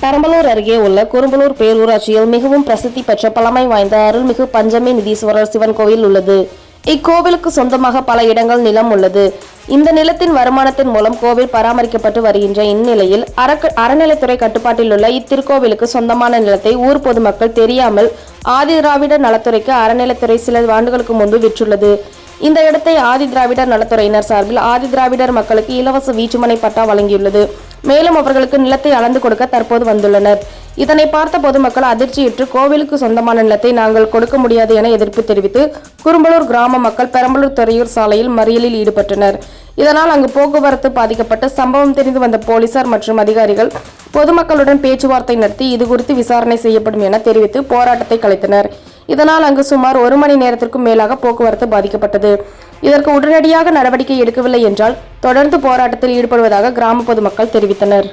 பெரம்பலூர் அருகே உள்ள குறும்பலூர் பேரூராட்சியில் மிகவும் பிரசித்தி பெற்ற பழமை வாய்ந்த அருள்மிகு பஞ்சமி நிதீஸ்வரர் சிவன் கோவில் உள்ளது. இக்கோவிலுக்கு சொந்தமாக பல இடங்கள் நிலம் உள்ளது. இந்த நிலத்தின் வருமானத்தின் மூலம் கோவில் பராமரிக்கப்பட்டு வருகின்ற இந்நிலையில் அறக்க அறநிலைத்துறை கட்டுப்பாட்டில் உள்ள இத்திருக்கோவிலுக்கு சொந்தமான நிலத்தை ஊர் பொதுமக்கள் தெரியாமல் ஆதிதிராவிட நலத்துறைக்கு அறநிலைத்துறை சில ஆண்டுகளுக்கு முன்பு விற்றுள்ளது. இந்த இடத்தை ஆதி திராவிடர் நலத்துறையினர் சார்பில் ஆதி திராவிடர் மக்களுக்கு இலவச வீட்டுமனை பட்டா வழங்கியுள்ளது. மேலும் அவர்களுக்கு நிலத்தை அளந்து கொடுக்க தற்போது வந்துள்ளனர். இதனை பார்த்த பொதுமக்கள் அதிர்ச்சியுற்று கோவிலுக்கு சொந்தமான நிலத்தை நாங்கள் கொடுக்க முடியாது என எதிர்ப்பு தெரிவித்து குறும்பலூர் கிராம மக்கள் பெரம்பலூர் துறையூர் சாலையில் மறியலில் ஈடுபட்டனர். இதனால் அங்கு போக்குவரத்து பாதிக்கப்பட்டு சம்பவம் தெரிந்து வந்த போலீசார் மற்றும் அதிகாரிகள் பொதுமக்களுடன் பேச்சுவார்த்தை நடத்தி இது குறித்து விசாரணை செய்யப்படும் என தெரிவித்து போராட்டத்தை கலைத்தனர். இதனால் அங்கு சுமார் ஒரு மணி நேரத்திற்கும் மேலாக போக்குவரத்து பாதிக்கப்பட்டது. இதற்கு உடனடியாக நடவடிக்கை எடுக்கவில்லை என்றால் தொடர்ந்து போராட்டத்தில் ஈடுபடுவதாக கிராம பொதுமக்கள் தெரிவித்தனர்.